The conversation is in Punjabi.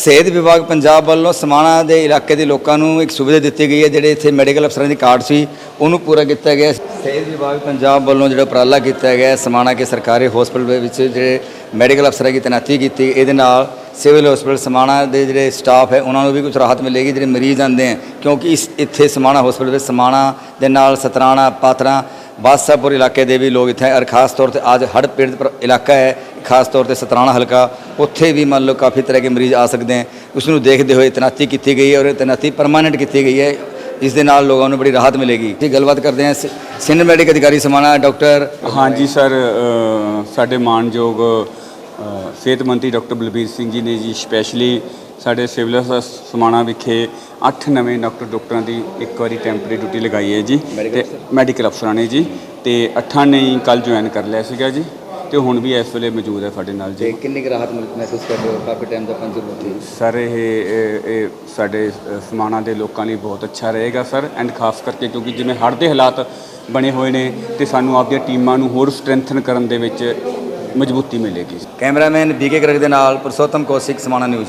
ਸਿਹਤ ਵਿਭਾਗ ਪੰਜਾਬ ਵੱਲੋਂ ਸਮਾਣਾ ਦੇ ਇਲਾਕੇ ਦੇ ਲੋਕਾਂ ਨੂੰ ਇੱਕ ਸੁਵਿਧਾ ਦਿੱਤੀ ਗਈ ਹੈ, ਜਿਹੜੇ ਇੱਥੇ ਮੈਡੀਕਲ ਅਫਸਰਾਂ ਦੀ ਕਾਰਡ ਸੀ, ਉਹਨੂੰ ਪੂਰਾ ਕੀਤਾ ਗਿਆ ਸਿਹਤ ਵਿਭਾਗ ਪੰਜਾਬ ਵੱਲੋਂ ਜਿਹੜਾ ਉਪਰਾਲਾ ਕੀਤਾ ਗਿਆ ਸਮਾਣਾ ਕੇ ਸਰਕਾਰੀ ਹਸਪਤਾਲ ਦੇ ਵਿੱਚ ਜਿਹੜੇ ਮੈਡੀਕਲ ਅਫਸਰਾਂ ਦੀ ਤੈਨਾਤੀ ਕੀਤੀ ਇਹਦੇ ਨਾਲ ਸਿਵਲ ਹਸਪਤਾਲ ਸਮਾਣਾ ਦੇ ਜਿਹੜੇ ਸਟਾਫ ਹੈ, ਉਹਨਾਂ ਨੂੰ ਵੀ ਕੁਝ ਰਾਹਤ ਮਿਲੇਗੀ, ਜਿਹੜੇ ਮਰੀਜ਼ ਆਉਂਦੇ ਹੈ, ਕਿਉਂਕਿ ਇਸ, ਇੱਥੇ ਸਮਾਣਾ ਹਸਪਤਾਲ ਵਿੱਚ ਸਮਾਣਾ ਦੇ ਨਾਲ ਸਤਰਾਣਾ, ਪਾਤਰਾ ਬਾਦਸ਼ਾਹਪੁਰ ਇਲਾਕੇ ਦੇ ਵੀ ਲੋਕ ਇੱਥੇ ਔਰ ਖਾਸ ਤੌਰ ਤੇ ਅੱਜ ਹੜ੍ਹ ਪੀੜਤ ਇਲਾਕਾ ਹੈ, ਖਾਸ ਤੌਰ ਤੇ ਸਤਰਾਣਾ ਹਲਕਾ, ਉੱਥੇ ਵੀ ਮੰਨ ਲਓ ਕਾਫੀ ਤਰ੍ਹਾਂ ਦੇ ਮਰੀਜ਼ ਆ ਸਕਦੇ ਹੈ। ਉਸ ਨੂੰ ਦੇਖਦੇ ਹੋਏ ਤੈਨਾਤੀ ਕੀਤੀ ਗਈ ਹੈ ਔਰ ਇਹ ਤੈਨਾਤੀ ਪਰਮਾਨੈਂਟ ਕੀਤੀ ਗਈ ਹੈ। ਇਸ ਦੇ ਨਾਲ ਲੋਕਾਂ ਨੂੰ ਬੜੀ ਰਾਹਤ ਮਿਲੇਗੀ। ਜੀ, ਗੱਲਬਾਤ ਕਰਦੇ ਹਾਂ ਸੀਨੀਅਰ ਮੈਡੀਕਲ ਅਧਿਕਾਰੀ ਸਮਾਣਾ, ਡਾਕਟਰ ਹਾਂਜੀ, ਸਰ ਸਾਡੇ ਮਾਨਯੋਗ ਸਿਹਤ ਮੰਤਰੀ ਡਾਕਟਰ ਬਲਬੀਰ ਸਿੰਘ ਜੀ ਨੇ ਜੀ ਸਪੈਸ਼ਲੀ ਸਾਡੇ ਸਿਵਲ ਸਮਾਣਾ ਵਿਖੇ 8 ਨਵੇਂ ਡਾਕਟਰ ਡਾਕਟਰਾਂ ਦੀ ਇੱਕ ਵਾਰੀ ਟੈਂਪਰੇਰੀ ਡਿਊਟੀ ਲਗਾਈ ਹੈ ਜੀ ਤੇ ਮੈਡੀਕਲ ਅਫਸਰਾਂ ਨੇ ਜੀ ਤੇ 8 ਨੇ ਕੱਲ ਜੁਆਇਨ ਕਰ ਲਿਆ ਸੀਗਾ ਜੀ ਤੇ ਹੁਣ ਵੀ ਇਸ ਵੇਲੇ ਮੌਜੂਦ ਹੈ ਸਾਡੇ ਨਾਲ ਤੇ ਜੀ ਕਿੰਨੀ ਕੁ ਰਾਹਤ ਮਹਿਸੂਸ ਕਰਦੇ ਹੋ? ਕਾਫੀ ਟਾਈਮ ਦਾ ਪੰਜ ਉੱਥੇ ਸਰ ਇਹ ਸਾਡੇ ਸਮਾਣਾ ਦੇ ਲੋਕਾਂ ਲਈ ਬਹੁਤ ਅੱਛਾ ਰਹੇਗਾ ਸਰ ਐਂਡ ਖਾਸ ਕਰਕੇ ਕਿਉਂਕਿ ਜਿਵੇਂ ਹੜ੍ਹ ਦੇ ਹਾਲਾਤ ਬਣੇ ਹੋਏ ਨੇ ਤੇ ਸਾਨੂੰ ਆਪਦੀਆਂ ਟੀਮਾਂ ਨੂੰ ਹੋਰ ਸਟਰੈਂਥਨ ਕਰਨ ਦੇ ਵਿੱਚ ਮਜ਼ਬੂਤੀ ਮਿਲੇਗੀ। ਕੈਮਰਾਮੈਨ ਬੀਕੇ ਗਰਗ ਦੇ ਨਾਲ ਪੁਰਸ਼ੋਤਮ ਕੌਸ਼ਿਕ ਸਮਾਣਾ ਨਿਊਜ਼।